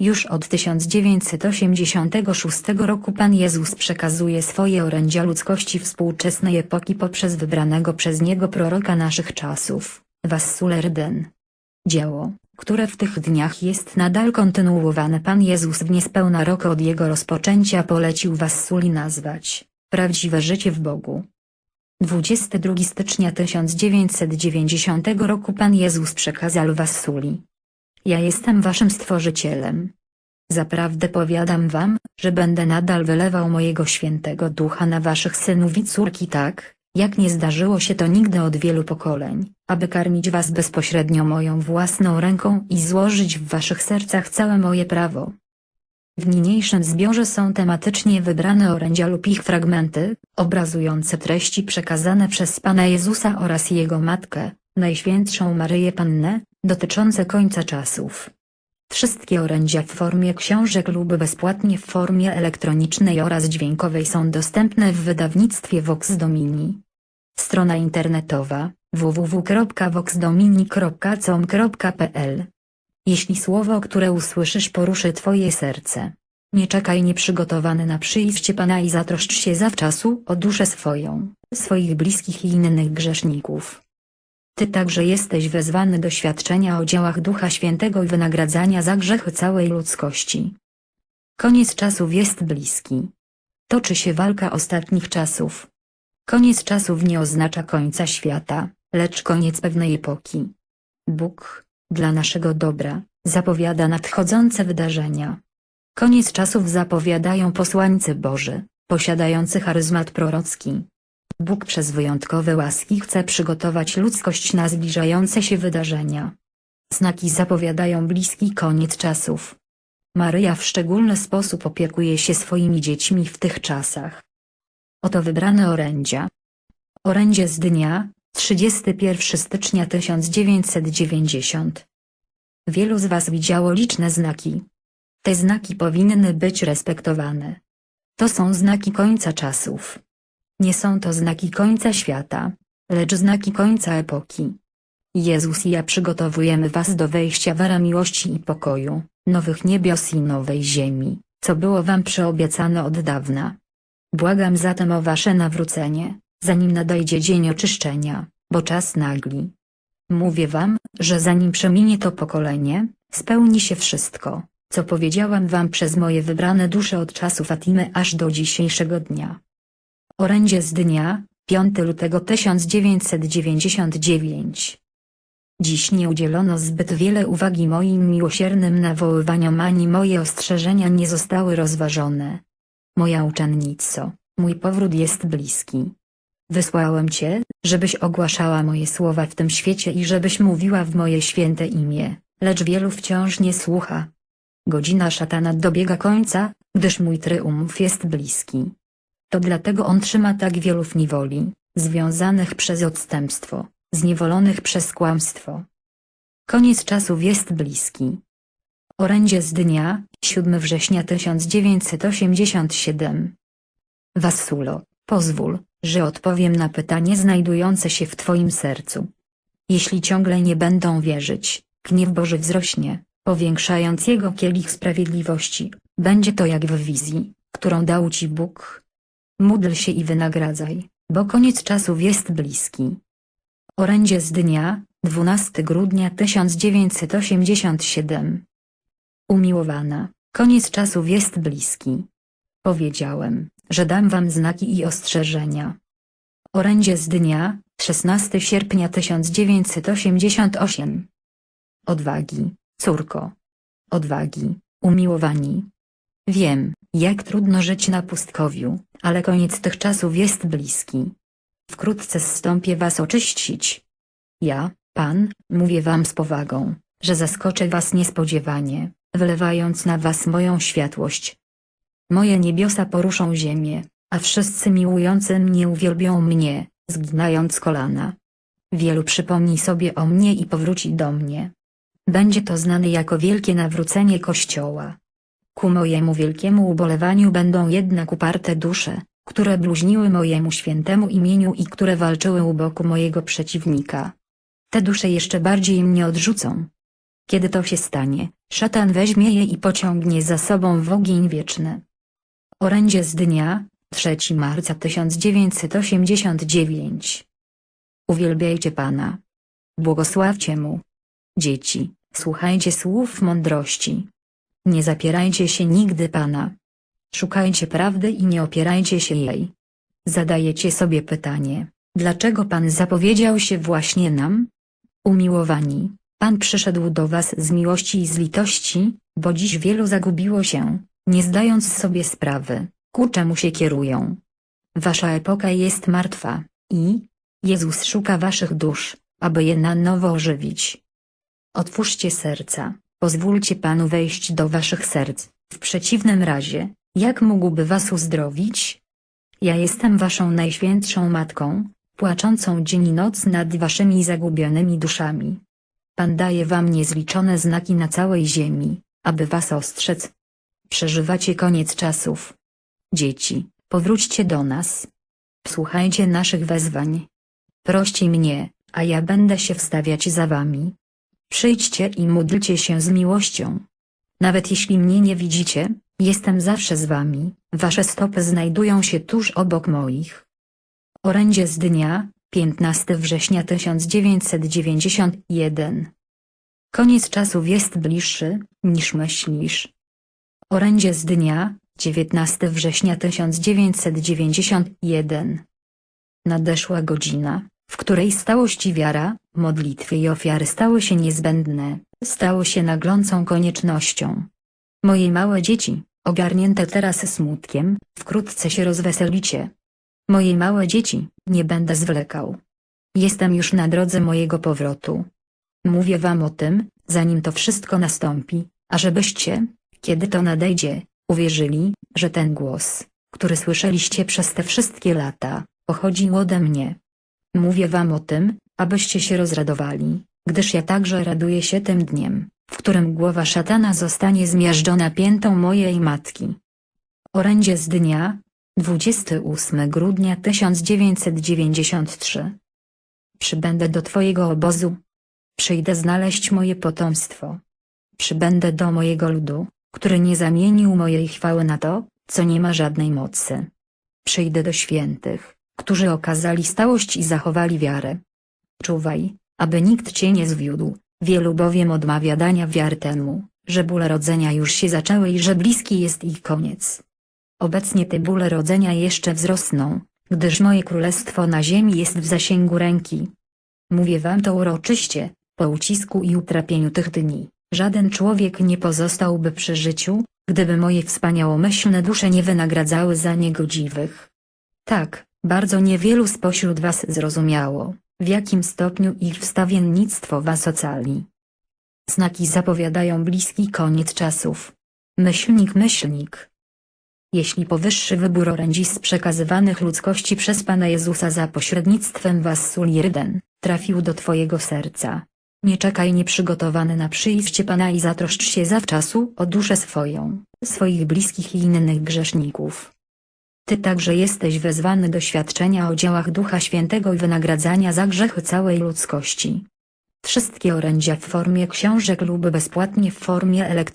Już od 1986 roku Pan Jezus przekazuje swoje orędzia ludzkości współczesnej epoki poprzez wybranego przez Niego proroka naszych czasów, Wassulerden. Dzieło, które w tych dniach jest nadal kontynuowane Pan Jezus w niespełna rok od jego rozpoczęcia polecił Wassuli nazwać, prawdziwe życie w Bogu. 22 stycznia 1990 roku Pan Jezus przekazał Wassuli. Ja jestem waszym stworzycielem. Zaprawdę powiadam wam, że będę nadal wylewał mojego świętego ducha na waszych synów i córki tak, jak nie zdarzyło się to nigdy od wielu pokoleń, aby karmić was bezpośrednio moją własną ręką i złożyć w waszych sercach całe moje prawo. W niniejszym zbiorze są tematycznie wybrane orędzia lub ich fragmenty, obrazujące treści przekazane przez Pana Jezusa oraz Jego Matkę, Najświętszą Maryję Pannę, dotyczące końca czasów. Wszystkie orędzia w formie książek lub bezpłatnie w formie elektronicznej oraz dźwiękowej są dostępne w wydawnictwie Vox Domini. Strona internetowa www.voxdomini.com.pl Jeśli słowo, które usłyszysz poruszy Twoje serce, nie czekaj nieprzygotowany na przyjście Pana i zatroszcz się zawczasu o duszę swoją, swoich bliskich i innych grzeszników. Ty także jesteś wezwany do świadczenia o dziełach Ducha Świętego i wynagradzania za grzechy całej ludzkości. Koniec czasów jest bliski. Toczy się walka ostatnich czasów. Koniec czasów nie oznacza końca świata, lecz koniec pewnej epoki. Bóg, dla naszego dobra, zapowiada nadchodzące wydarzenia. Koniec czasów zapowiadają posłańcy Boży, posiadający charyzmat prorocki. Bóg przez wyjątkowe łaski chce przygotować ludzkość na zbliżające się wydarzenia. Znaki zapowiadają bliski koniec czasów. Maryja w szczególny sposób opiekuje się swoimi dziećmi w tych czasach. Oto wybrane orędzia. Orędzie z dnia, 31 stycznia 1990. Wielu z Was widziało liczne znaki. Te znaki powinny być respektowane. To są znaki końca czasów. Nie są to znaki końca świata, lecz znaki końca epoki. Jezus i ja przygotowujemy was do wejścia w era miłości i pokoju, nowych niebios i nowej ziemi, co było wam przyobiecane od dawna. Błagam zatem o wasze nawrócenie, zanim nadejdzie dzień oczyszczenia, bo czas nagli. Mówię wam, że zanim przeminie to pokolenie, spełni się wszystko, co powiedziałam wam przez moje wybrane dusze od czasu Fatimy aż do dzisiejszego dnia. Orędzie z dnia, 5 lutego 1999. Dziś nie udzielono zbyt wiele uwagi moim miłosiernym nawoływaniom ani moje ostrzeżenia nie zostały rozważone. Moja uczennico, mój powrót jest bliski. Wysłałem cię, żebyś ogłaszała moje słowa w tym świecie i żebyś mówiła w moje święte imię, lecz wielu wciąż nie słucha. Godzina szatana dobiega końca, gdyż mój tryumf jest bliski. To dlatego on trzyma tak wielu w niewoli, związanych przez odstępstwo, zniewolonych przez kłamstwo. Koniec czasów jest bliski. Orędzie z dnia, 7 września 1987. Wassulo, pozwól, że odpowiem na pytanie znajdujące się w Twoim sercu. Jeśli ciągle nie będą wierzyć, gniew Boży wzrośnie, powiększając jego kielich sprawiedliwości, będzie to jak w wizji, którą dał Ci Bóg. Módl się i wynagradzaj, bo koniec czasów jest bliski. Orędzie z dnia, 12 grudnia 1987. Umiłowana, koniec czasów jest bliski. Powiedziałem, że dam wam znaki i ostrzeżenia. Orędzie z dnia, 16 sierpnia 1988. Odwagi, córko. Odwagi, umiłowani. Wiem, jak trudno żyć na pustkowiu, ale koniec tych czasów jest bliski. Wkrótce zstąpię was oczyścić. Ja, Pan, mówię wam z powagą, że zaskoczę was niespodziewanie, wylewając na was moją światłość. Moje niebiosa poruszą ziemię, a wszyscy miłujący mnie uwielbią mnie, zginając kolana. Wielu przypomni sobie o mnie i powróci do mnie. Będzie to znane jako wielkie nawrócenie Kościoła. Ku mojemu wielkiemu ubolewaniu będą jednak uparte dusze, które bluźniły mojemu świętemu imieniu i które walczyły u boku mojego przeciwnika. Te dusze jeszcze bardziej mnie odrzucą. Kiedy to się stanie, Szatan weźmie je i pociągnie za sobą w ogień wieczny. Orędzie z dnia, 3 marca 1989 Uwielbiajcie Pana. Błogosławcie Mu. Dzieci, słuchajcie słów mądrości. Nie zapierajcie się nigdy Pana. Szukajcie prawdy i nie opierajcie się jej. Zadajecie sobie pytanie, dlaczego Pan zapowiedział się właśnie nam? Umiłowani, Pan przyszedł do was z miłości i z litości, bo dziś wielu zagubiło się, nie zdając sobie sprawy, ku czemu się kierują. Wasza epoka jest martwa, i Jezus szuka waszych dusz, aby je na nowo ożywić. Otwórzcie serca, pozwólcie Panu wejść do waszych serc, w przeciwnym razie, jak mógłby was uzdrowić? Ja jestem waszą najświętszą matką, płaczącą dzień i noc nad waszymi zagubionymi duszami. Pan daje wam niezliczone znaki na całej ziemi, aby was ostrzec. Przeżywacie koniec czasów. Dzieci, powróćcie do nas. Słuchajcie naszych wezwań. Proście mnie, a ja będę się wstawiać za wami. Przyjdźcie i módlcie się z miłością. Nawet jeśli mnie nie widzicie, jestem zawsze z wami, wasze stopy znajdują się tuż obok moich. Orędzie z dnia, 15 września 1991 Koniec czasów jest bliższy, niż myślisz. Orędzie z dnia, 19 września 1991 Nadeszła godzina, w której stałość i wiara, modlitwy i ofiary stały się niezbędne, stały się naglącą koniecznością. Moje małe dzieci, ogarnięte teraz smutkiem, wkrótce się rozweselicie. Moje małe dzieci, nie będę zwlekał. Jestem już na drodze mojego powrotu. Mówię wam o tym, zanim to wszystko nastąpi, ażebyście, kiedy to nadejdzie, uwierzyli, że ten głos, który słyszeliście przez te wszystkie lata, pochodził ode mnie. Mówię wam o tym, abyście się rozradowali, gdyż ja także raduję się tym dniem, w którym głowa szatana zostanie zmiażdżona piętą mojej matki. Orędzie z dnia, 28 grudnia 1993 Przybędę do twojego obozu. Przyjdę znaleźć moje potomstwo. Przybędę do mojego ludu, który nie zamienił mojej chwały na to, co nie ma żadnej mocy. Przyjdę do świętych, którzy okazali stałość i zachowali wiarę. Czuwaj, aby nikt cię nie zwiódł, wielu bowiem odmawia dania wiary temu, że bóle rodzenia już się zaczęły i że bliski jest ich koniec. Obecnie te bóle rodzenia jeszcze wzrosną, gdyż moje królestwo na ziemi jest w zasięgu ręki. Mówię wam to uroczyście, po ucisku i utrapieniu tych dni, żaden człowiek nie pozostałby przy życiu, gdyby moje wspaniałomyślne dusze nie wynagradzały za niegodziwych. Tak, bardzo niewielu spośród was zrozumiało, w jakim stopniu ich wstawiennictwo was ocali. Znaki zapowiadają bliski koniec czasów. Myślnik myślnik. Jeśli powyższy wybór orędzi z przekazywanych ludzkości przez Pana Jezusa za pośrednictwem was Sulirden, trafił do Twojego serca. Nie czekaj nieprzygotowany na przyjście Pana i zatroszcz się zawczasu o duszę swoją, swoich bliskich i innych grzeszników. Ty także jesteś wezwany do świadczenia o dziełach Ducha Świętego i wynagradzania za grzechy całej ludzkości. Wszystkie orędzia w formie książek lub bezpłatnie w formie elektronicznej